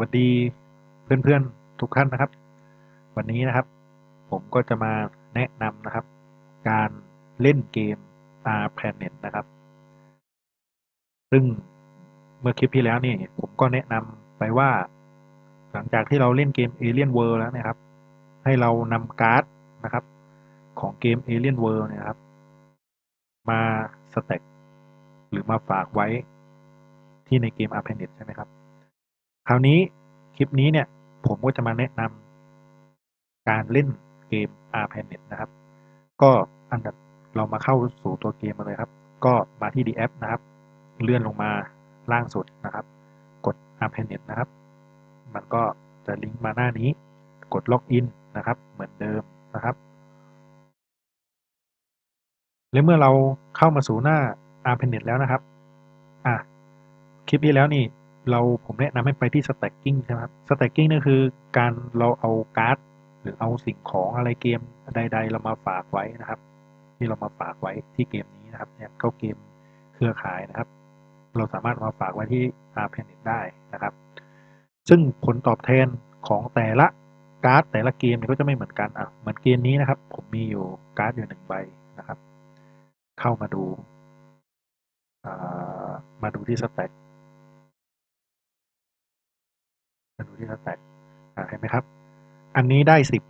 วัสดีเพื่อนๆทุกท่านนะครับ วันนี้นะครับ ผมก็จะมาแนะนำนะครับ การเล่นเกม R Planet นะครับ ซึ่งเมื่อคลิปที่แล้วนี่ผมก็แนะนำไปว่า หลังจากที่เราเล่นเกม Alien World แล้วนะครับ ให้เรานำการ์ดนะครับ ของเกม Alien World เนี่ยครับ มาสแต็กหรือมาฝากไว้ที่ในเกม R Planet ใช่ไหมครับ คราวนี้คลิปนี้เนี่ยผมก็จะมาแนะนำการเล่นเกม R Planet นะครับ ก็อันดับเรามาเข้าสู่ตัวเกมมาเลยครับ ก็มาที่ The App นะครับ เลื่อนลงมาล่างสุดนะครับ กด R Planet นะครับ มันก็จะลิงก์มาหน้านี้ กดล็อกอินนะครับ เหมือนเดิมนะครับและเมื่อเราเข้ามาสู่หน้า R Planet แล้วนะครับ อะคลิปที่แล้วนี่ เราผมแนะนำให้ไปที่ stacking ใช่ไหมครับ stacking นี่นคือการเราเอาการ์ดหรือเอาสิ่งของอะไรเกมใด ๆ เรามาฝากไว้นะครับ ที่เรามาฝากไว้ที่เกมนี้นะครับเนี่ยเข้าเกมเครือข่ายนะครับ เราสามารถมาฝากไว้ที่ R Planet ได้นะครับ ซึ่งผลตอบแทนของแต่ละการ์ดแต่ละเกมเนี่ยก็จะไม่เหมือนกันอะเหมือนเกมนี้นะครับ ผมมีอยู่การ์ดอยู่หนึ่งใบนะครับ เข้ามาดูมาดูที่สแต็ก มาดูที่สแต็กเห็นไหมครับ อันนี้ได้สิบ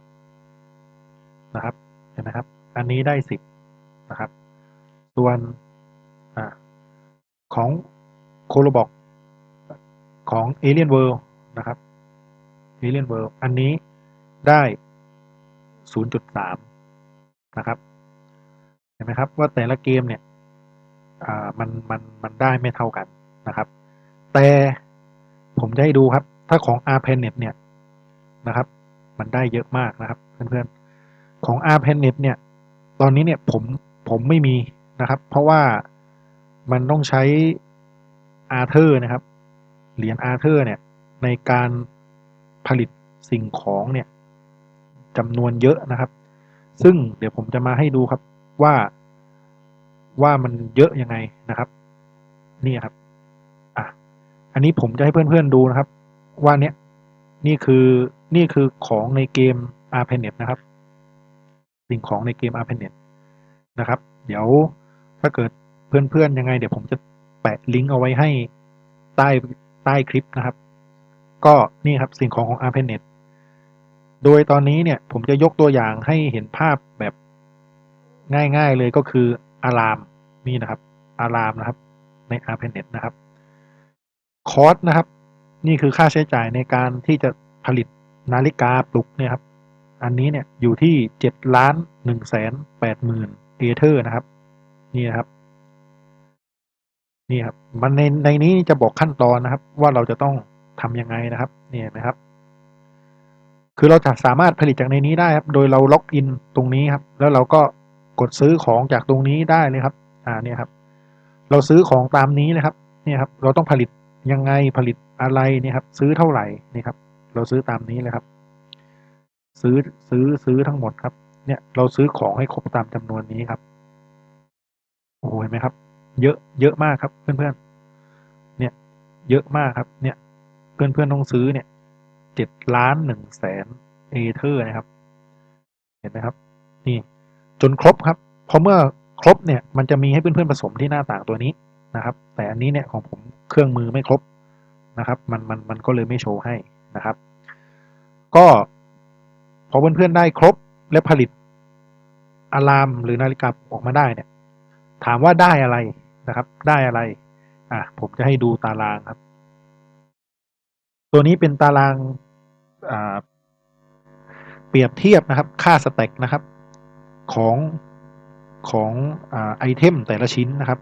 นะครับ เห็นไหมครับ อันนี้ได้สิบนะครับ ส่วนอของโคโลบอกของ Alien World นะครับ Alien World อันนี้ได้ 0.3 นะครับ เห็นไหมครับว่าแต่ละเกมเนี่ยมันมันมันได้ไม่เท่ากันนะครับ แต่ผมจะให้ดูครับ ถ้าของ R Planet เนี่ยนะครับ มันได้เยอะมากนะครับเพื่อนๆของ R Planet เนี่ยตอนนี้เนี่ยผมผมไม่มีนะครับ เพราะว่ามันต้องใช้อาร์เธอร์นะครับ เหรียญอาร์เธอร์เนี่ยในการผลิตสิ่งของเนี่ยจำนวนเยอะนะครับ ซึ่งเดี๋ยวผมจะมาให้ดูครับว่าว่ามันเยอะยังไงนะครับ นี่ครับ อะ อันนี้ผมจะให้เพื่อนๆดูนะครับ ว่าเนี้ยนี่คือนี่คือของในเกม r p a n e t นะครับ สิ่งของในเกม r p a n e t นะครับ เดี๋ยวถ้าเกิดเพื่อนๆยังไง เดี๋ยวผมจะแปะลิงก์เอาไว้ให้ใต้ใต้คลิปนะครับ ก็นี่ครับสิ่งของของ r p a n e t โดยตอนนี้เนี่ยผมจะยกตัวอย่างให้เห็นภาพแบบง่ายๆเลยก็คืออารามนี่นะครับอารามนะครับใน a r p a n e t นะครับคอร์สนะครับ นี่คือค่าใช้จ่ายในการที่จะผลิตนาฬิกาปลุกเนี่ยครับ อันนี้เนี่ยอยู่ที่เจ็ดล้านหนึ่งแสนแปดหมื่นเอเธอร์นะครับ นี่นะครับ นี่ครับ มันในในนี้จะบอกขั้นตอนนะครับ ว่าเราจะต้องทำยังไงนะครับนี่เห็นไหมครับ คือเราจะสามารถผลิตจากในนี้ได้ครับ โดยเราล็อกอินตรงนี้ครับ แล้วเราก็กดซื้อของจากตรงนี้ได้เลยครับ อ่าเนี่ยครับ เราซื้อของตามนี้นะครับ เนี่ยครับ เราต้องผลิตยังไงผลิต อะไรเนี่ยครับ ซื้อเท่าไหร่นี่ครับ เราซื้อตามนี้เลยครับ ซื้อซื้อซื้อทั้งหมดครับ เนี่ยเราซื้อของให้ครบตามจำนวนนี้ครับโอ้โหเห็นไหมครับ เยอะเยอะมากครับเพื่อนๆเนี่ย เยอะมากครับ เนี่ย เพื่อนๆต้องซื้อเนี่ยเจ็ดล้านหนึ่งแสนเอเธอร์นะครับ เห็นไหมครับ นี่จนครบครับพอเมื่อครบเนี่ยมันจะมีให้เพื่อนๆผสมที่หน้าต่างตัวนี้นะครับ แต่อันนี้เนี่ยของผมเครื่องมือไม่ครบ นะครับ มันมันมันก็เลยไม่โชว์ให้นะครับ ก็พอเพื่อนๆได้ครบและผลิตอะลามหรือนาฬิกาออกมาได้เนี่ย ถามว่าได้อะไรนะครับ ได้อะไร อะผมจะให้ดูตารางครับ ตัวนี้เป็นตารางอ่าเปรียบเทียบนะครับ ค่าสเต็กนะครับ ของของไอเทมแต่ละชิ้นนะครับ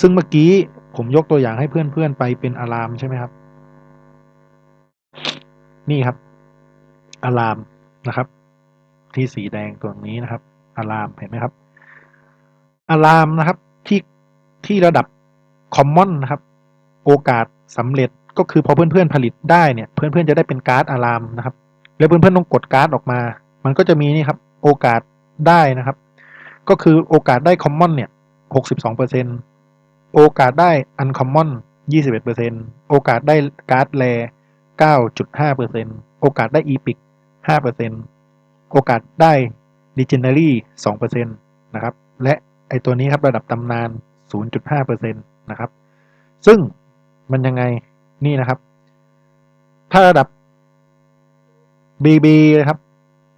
ซึ่งเมื่อกี้ ผมยกตัวอย่างให้เพื่อนๆไปเป็นอะลามใช่ไหมครับ นี่ครับอะลามนะครับ ที่สีแดงตัวนี้นะครับอะลามเห็นไหมครับอะลามนะครับที่ที่ระดับคอมมอนนะครับ โอกาสสำเร็จก็คือพอเพื่อนๆผลิตได้เนี่ย เพื่อนๆจะได้เป็นการ์ดอะลามนะครับ แล้วเพื่อนๆต้องกดการ์ดออกมา มันก็จะมีนี่ครับ โอกาสได้นะครับ ก็คือโอกาสได้คอมมอนเนี่ยหกสิบสองเปอร์เซ็นต์ โอกาสได้อันคอมมอนยี่สิบเอ็ดเปอร์เซ็นโอกาสได้การ์ดแร9.5%โอกาสได้ EPIC 5%โอกาสได้ Legendary 2%นะครับ และไอตัวนี้ครับระดับตำนาน 0.5%นะครับ ซึ่งมันยังไงนี่นะครับ ถ้าระดับ BB นะครับ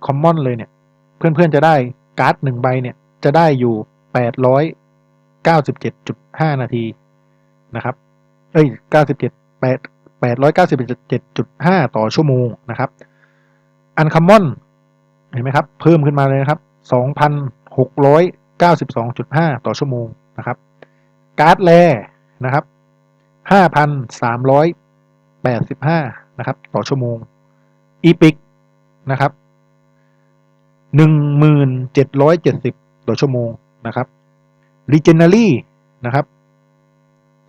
Common เลยเนี่ย เพื่อนๆจะได้การ์ดหนึ่งใบเนี่ย จะได้อยู่ 897.5 นาทีนะครับ เอ้ย 97 8 897.5 ต่อชั่วโมงนะครับ อันคัมมอน เห็นไหมครับ เพิ่มขึ้นมาเลยนะครับ 2,692.5 ต่อชั่วโมงนะครับ การ์ดแลนะครับ 5,385 นะครับ ต่อชั่วโมง อีพิกนะครับ 1,770 ต่อชั่วโมงนะครับ Legendary นะครับ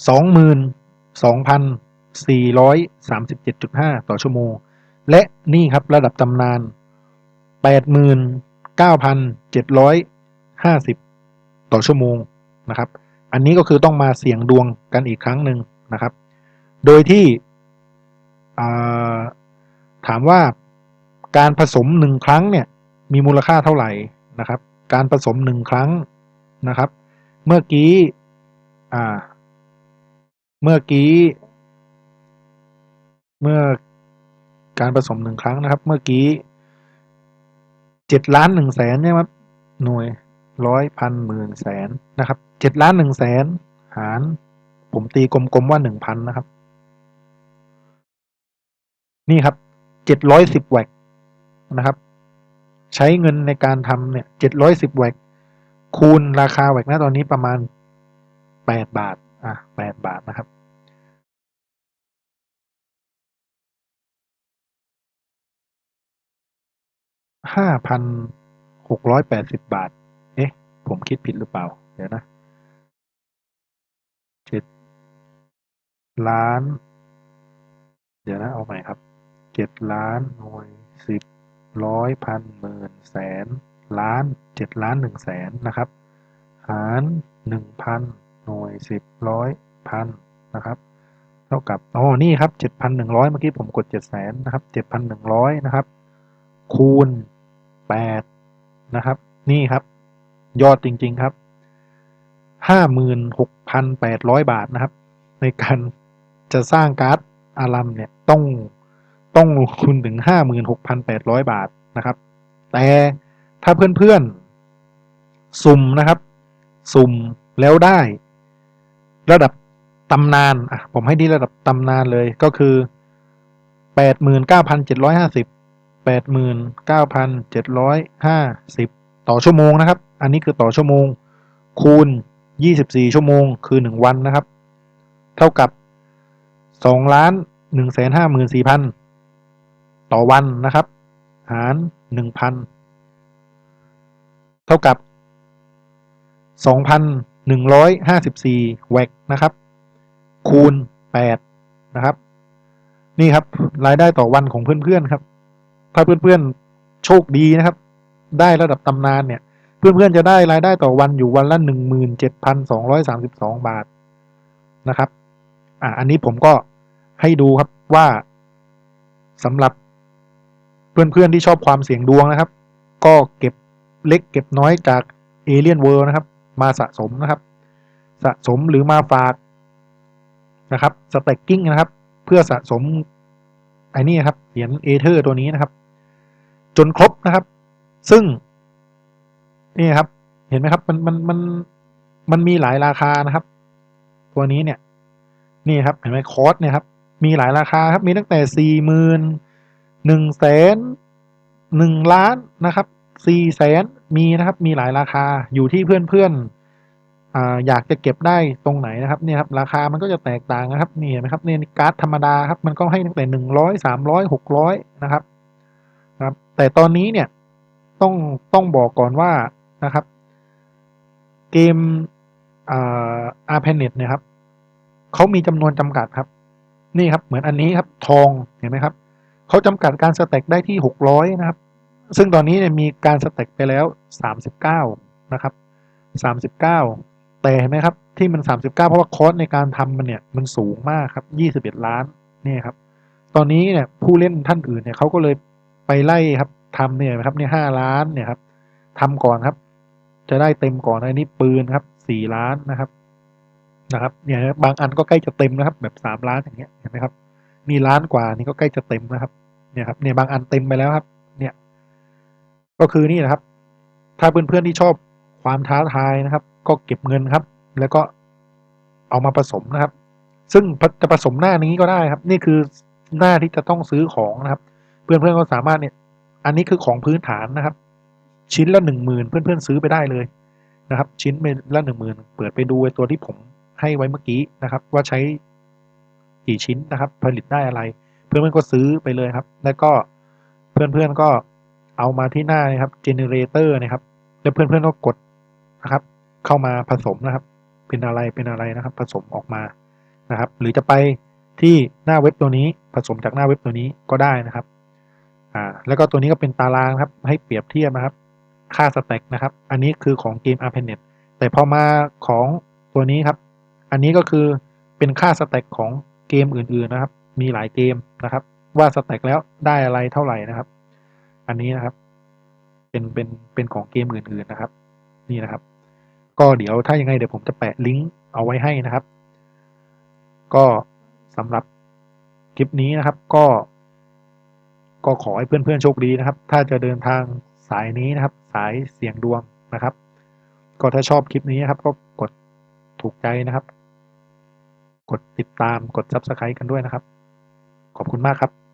22,437.5ต่อชั่วโมง และนี่ครับระดับตำนาน89,750ต่อชั่วโมงนะครับ อันนี้ก็คือต้องมาเสี่ยงดวงกันอีกครั้งหนึ่งนะครับ โดยที่ถามว่าการผสมหนึ่งครั้งเนี่ยมีมูลค่าเท่าไหร่นะครับ การผสมหนึ่งครั้งนะครับ เมื่อกี้ อ่า เมื่อกี้ เมื่อการผสมหนึ่งครั้งนะครับ เมื่อกี้เจ็ดล้านหนึ่งแสนใช่ไหมครับ หน่วยร้อยพันหมื่นแสนนะครับเจ็ดล้านหนึ่งแสนหาร ผมตีกลมๆว่าหนึ่งพันนะครับ นี่ครับเจ็ดร้อยสิบแวกนะครับ ใช้เงินในการทำเนี่ยเจ็ดร้อยสิบแวก คูณราคาแวกนะตอนนี้ประมาณแปดบาท อะแปดบาทนะครับ ห้าพันหกร้อยแปดสิบบาท เอ๊ะ ผมคิดผิดหรือเปล่า เดี๋ยวนะเจ็ดล้าน เดี๋ยวนะ เอาใหม่ครับ เจ็ดล้านหน่วยสิบร้อยพันหมื่นแสน ล้านเจ็ดล้านหนึ่งแสนนะครับ หารหนึ่งพันหน่วยสิบร้อยพันนะครับเท่ากับอ๋อนี่ครับเจ็ดพันหนึ่งร้อยเมื่อกี้ผมกดเจ็ดแสนนะครับเจ็ดพันหนึ่งร้อยนะครับ คูณแปดนะครับ นี่ครับ ยอดจริง ๆครับห้าหมื่นหกพันแปดร้อยบาทนะครับ ในการจะสร้างการ์ดอารัมเนี่ยต้องต้องลงทุนถึงห้าหมื่นหกพันแปดร้อยบาทนะครับ แต่ ถ้าเพื่อนๆ สุ่มนะครับ สุ่มแล้วได้ ระดับตำนานอะผมให้ดีระดับตำนานเลยก็คือแปดหมื่นเก้าพันเจ็ดร้อยห้าสิบแปดหมื่นเก้าพันเจ็ดร้อยห้าสิบต่อชั่วโมงนะครับ อันนี้คือต่อชั่วโมง คูณยี่สิบสี่ชั่วโมงคือหนึ่งวันนะครับ เท่ากับสองล้านหนึ่งแสนห้าหมื่นสี่พันต่อวันนะครับ หารหนึ่งพัน เท่ากับสองพันหนึ่งร้อยห้าสิบสี่แวกนะครับ คูณแปดนะครับ นี่ครับรายได้ต่อวันของเพื่อนๆครับ ถ้าเพื่อนๆโชคดีนะครับ ได้ระดับตำนานเนี่ย เพื่อนๆจะได้รายได้ต่อวันอยู่วันละหนึ่งหมื่นเจ็ดพันสองร้อยสามสิบสองบาทนะครับ อ่าอันนี้ผมก็ให้ดูครับว่าสำหรับเพื่อนๆที่ชอบความเสี่ยงดวงนะครับ ก็เก็บ เล็กเก็บน้อยจากเอเลียนเวิร์นะครับ มาสะสมนะครับ สะสมหรือมาฝากนะครับสเต็กกิ้งนะครับ เพื่อสะสมไอ้นี่ครับเหรียญเอเธอร์ตัวนี้นะครับ จนครบนะครับ ซึ่งนี่ครับ เห็นไหมครับ มันมันมันมันมีหลายราคานะครับ ตัวนี้เนี่ย นี่ครับ เห็นไหมคอร์สเนี่ยครับ มีหลายราคาครับ มีตั้งแต่สี่หมื่นหนึ่งแสนหนึ่งล้านนะครับ สี่แสนมีนะครับ มีหลายราคาอยู่ที่เพื่อนเพื่อนอยากจะเก็บได้ตรงไหนนะครับเนี่ยครับราคามันก็จะแตกต่างนะครับนี่เห็นไหมครับเนี่ยการ์ดธรรมดาครับมันก็ให้ตั้งแต่หนึ่งร้อยสามร้อยหกร้อยนะครับครับ แต่ตอนนี้เนี่ยต้องต้องบอกก่อนว่านะครับ เกมอาร์เพนเน็ตเนี่ยครับเขามีจำนวนจำกัดครับ นี่ครับเหมือนอันนี้ครับทองเห็นไหมครับเขาจำกัดการสเต็กได้ที่หกร้อยนะครับ ซึ่งตอนนี้เนี่ยมีการสเต็กไปแล้วสามสิบเก้านะครับสามสิบเก้าแต่เห็นไหมครับ ที่มันสามสิบเก้าเพราะว่าคอสในการทำมันเนี่ยมันสูงมากครับยี่สิบเอ็ดล้านนี่ครับ ตอนนี้เนี่ยผู้เล่นท่านอื่นเนี่ยเขาก็เลยไปไล่ครับทำเนี่ยนะครับเนี่ยห้าล้านเนี่ยครับทำก่อนครับ จะได้เต็มก่อนอันนี้ปืนครับสี่ล้านนะครับนะครับเนี่ยบางอันก็ใกล้จะเต็มนะครับ แบบสามล้านอย่างเงี้ยเห็นไหมครับนี่ล้านกว่านี่ก็ใกล้จะเต็มนะครับ เนี่ยครับเนี่ยบางอันเต็มไปแล้วครับ เนี่ย ก็คือนี่นะครับ ถ้าเพื่อนๆที่ชอบความท้าทายนะครับ ก็เก็บเงินครับ แล้วก็เอามาผสมนะครับ ซึ่งจะผสมหน้านี้ก็ได้ครับ นี่คือหน้าที่จะต้องซื้อของนะครับ เพื่อนๆก็สามารถเนี่ย อันนี้คือของพื้นฐานนะครับ ชิ้นละหนึ่งหมื่นเพื่อนๆซื้อไปได้เลยนะครับ ชิ้นละหนึ่งหมื่นเปิดไปดูไอ้ตัวที่ผมให้ไว้เมื่อกี้นะครับ ว่าใช้กี่ชิ้นนะครับ ผลิตได้อะไร เพื่อนๆก็ซื้อไปเลยครับ แล้วก็เพื่อนๆก็ เอามาที่หน้านะครับ generator นะครับ แล้วเพื่อนๆก็กดนะครับ เข้ามาผสมนะครับ เป็นอะไรเป็นอะไรนะครับ ผสมออกมานะครับ หรือจะไปที่หน้าเว็บตัวนี้ผสมจากหน้าเว็บตัวนี้ก็ได้นะครับอ่าแล้วก็ตัวนี้ก็เป็นตารางครับ ให้เปรียบเทียบนะครับ ค่าสแต็กนะครับ อันนี้คือของเกม a r p a n e t แต่พอมาของตัวนี้ครับ อันนี้ก็คือเป็นค่าสแต็กของเกมอื่นๆนะครับ มีหลายเกมนะครับ ว่าสแต็กแล้วได้อะไรเท่าไหร่นะครับ อันนี้นะครับ เป็นเป็นเป็นของเกมอื่นๆนะครับ นี่นะครับ ก็เดี๋ยวถ้ายังไงเดี๋ยวผมจะแปะลิงก์เอาไว้ให้นะครับ ก็สำหรับคลิปนี้นะครับ ก็ ก็ขอให้เพื่อนๆโชคดีนะครับ ถ้าจะเดินทางสายนี้นะครับ สายเสียงดวงนะครับ ก็ถ้าชอบคลิปนี้นะครับ ก็กดถูกใจนะครับ กดติดตามกด subscribe กันด้วยนะครับ ขอบคุณมากครับ